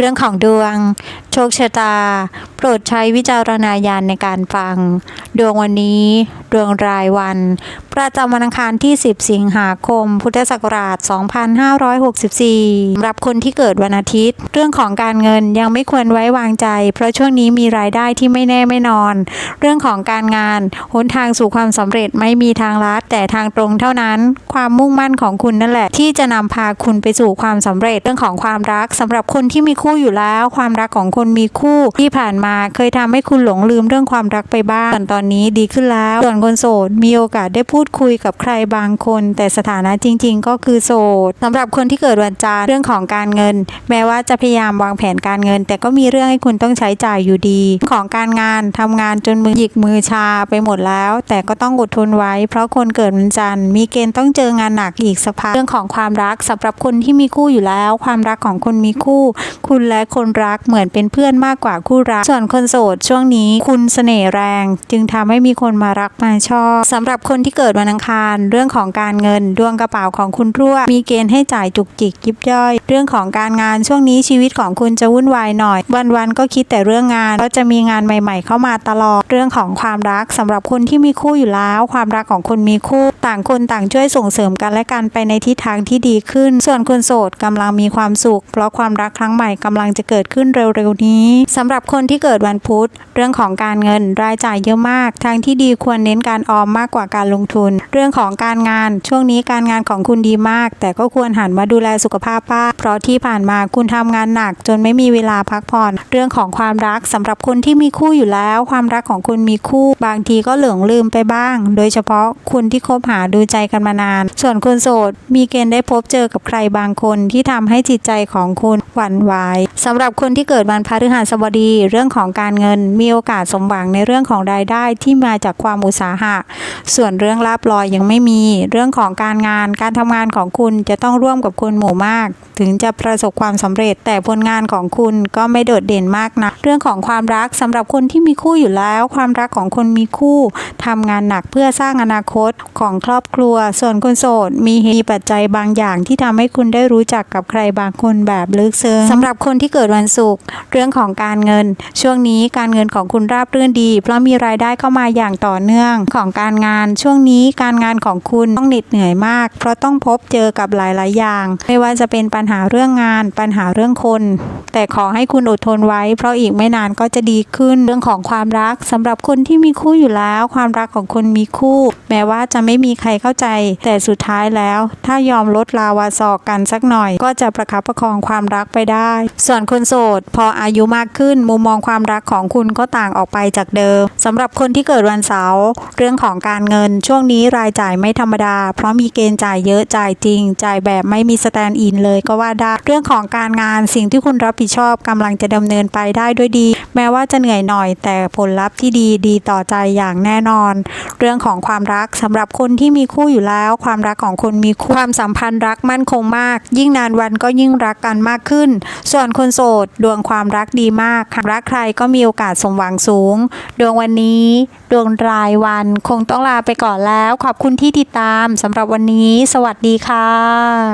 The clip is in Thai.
เรื่องของดวง โชคชะตา โปรดใช้วิจารณญาณในการฟัง ดวงวันนี้ ดวงรายวัน ประจำวันอังคารที่ 10 สิงหาคม พุทธศักราช 2564สำหรับคนที่เกิดวันอาทิตย์ เรื่องของการเงินยังไม่ควรไว้วางใจ เพราะช่วงนี้มีรายได้ที่ไม่แน่ไม่นอน เรื่องของการงานหนทางสู่ความสำเร็จไม่มีทางลัดแต่ทางตรงเท่านั้น ความมุ่งมั่นของคุณนั่นแหละ ที่จะนำพาคุณไปสู่ความสำเร็จเรื่องของความรักสำหรับคนที่มีคูู่่อยู่แล้ว ความรักของคนมีคู่ที่ผ่านมาเคยทำให้คุณหลงลืมเรื่องความรักไปบ้างส่วนตอนนี้ดีขึ้นแล้ว ส่วนคนโสดมีโอกาสได้พูดคุยกับใครบางคน แต่สถานะจริง ๆ ก็คือโสดสำหรับคนที่เกิดวันจันทร์เรื่องของการเงิน แม้ว่าจะพยายามวางแผนการเงิน แต่ก็มีเรื่องให้คุณต้องใช้จ่ายอยู่ดี ของการงานทำงานจนมือหยิกมือชาไปหมดแล้ว แต่ก็ต้องอดทนไว้ เพราะคนเกิดวันจันทร์มีเกณฑ์ต้องเจองานหนักอีกสักพักเรื่องของความรักสำหรับคนที่มีคู่อยู่แล้ว ความรักของคนมีคู่ คุณและคนรักเหมือนเป็นเพื่อนมากกว่าคู่รัก ส่วนคนโสดช่วงนี้คุณเสน่ห์แรง จึงทำให้มีคนมารักมาชอบสำหรับคนที่เกิดวันอังคาร เรื่องของการเงินดวงกระเป๋าของคุณรั่ว มีเกณฑ์ให้จ่ายจุกจิกยิบย่อย เรื่องของการงานช่วงนี้ชีวิตของคุณจะวุ่นวายหน่อย วันๆก็คิดแต่เรื่องงานก็จะมีงานใหม่ ๆ เข้ามาตลอด เรื่องของความรักสำหรับคนที่มีคู่อยู่แล้ว ความรักของคนมีคู่ ต่างคนต่างช่วยส่งเสริมกันและกันไปในทิศทางที่ดีขึ้น ส่วนคนโสดกำลังมีความสุข เพราะความรักครั้งใหม่กำลังจะเกิดขึ้นเร็วๆนี้สำหรับคนที่เกิดวันพุธ เรื่องของการเงินรายจ่ายเยอะมาก ทางที่ดีควรเน้นการออมมากกว่าการลงทุน เรื่องของการงานช่วงนี้การงานของคุณดีมาก แต่ก็ควรหันมาดูแลสุขภาพบ้างเพราะที่ผ่านมาคุณทำงานหนัก จนไม่มีเวลาพักผ่อน เรื่องของความรักสำหรับคนที่มีคู่อยู่แล้ว ความรักของคุณมีคู่ บางทีก็หลงลืมไปบ้าง โดยเฉพาะคุณที่คบหาดูใจกันมานาน ส่วนคนโสดมีเกณฑ์ได้พบเจอกับใครบางคนที่ทำให้จิตใจของคุณหวั่นไหวสำหรับคนที่เกิดวันพฤหัสบดีเรื่องของการเงินมีโอกาสสมหวังในเรื่องของรายได้ที่มาจากความอุตสาหะ ส่วนเรื่องลาบลอยยังไม่มี เรื่องของการงานการทำงานของคุณจะต้องร่วมกับคนหมู่มาก ถึงจะประสบความสำเร็จแต่ผลงานของคุณก็ไม่โดดเด่นมากนะเรื่องของความรักสำหรับคนที่มีคู่อยู่แล้ว ความรักของคนมีคู่ทำงานหนักเพื่อสร้างอนาคตของครอบครัว ส่วนคนโสดมีเหตุปัจจัยบางอย่างที่ทำให้คุณได้รู้จักกับใครบางคนแบบลึกซึ้งสำหรับคนที่เกิดวันศุกร์เรื่องของการเงิน ช่วงนี้การเงินของคุณราบรื่นดี เพราะมีรายได้เข้ามาอย่างต่อเนื่องของการงาน ช่วงนี้การงานของคุณต้องเหน็ดเหนื่อยมาก เพราะต้องพบเจอกับหลาย ๆ อย่าง ไม่ว่าจะเป็นปัญหาเรื่องงาน ปัญหาเรื่องคน แต่ขอให้คุณอดทนไว้ เพราะอีกไม่นานก็จะดีขึ้นเรื่องของความรักสำหรับคนที่มีคู่อยู่แล้ว ความรักของคนมีคู่ แม้ว่าจะไม่มีใครเข้าใจ แต่สุดท้ายแล้ว ถ้ายอมลดลาวาศอกกันสักหน่อย ก็จะประคับประคองความรักไปได้ส่วนคนโสด พออายุมากขึ้นมุมมองความรักของคุณก็ต่างออกไปจากเดิมสำหรับคนที่เกิดวันเสาร์เรื่องของการเงินช่วงนี้รายจ่ายไม่ธรรมดา เพราะมีเกณฑ์จ่ายเยอะจ่ายจริง จ่ายแบบไม่มีสแตนด์อินเลยก็ว่าได้เรื่องของการงานสิ่งที่คุณรับผิดชอบกำลังจะดำเนินไปได้ด้วยดี แม้ว่าจะเหนื่อยหน่อย แต่ผลลัพธ์ที่ดีดีต่อใจอย่างแน่นอน เรื่องของความรักสำหรับคนที่มีคู่อยู่แล้ว ความรักของคนมีคู่ความสัมพันธ์รักมั่นคงมาก ยิ่งนานวันก็ยิ่งรักกันมากขึ้นส่วนคนโสด ดวงความรักดีมากรักใครก็มีโอกาสสมหวังสูง ดวงวันนี้ ดวงรายวันคงต้องลาไปก่อนแล้ว ขอบคุณที่ติดตามสำหรับวันนี้ สวัสดีค่ะ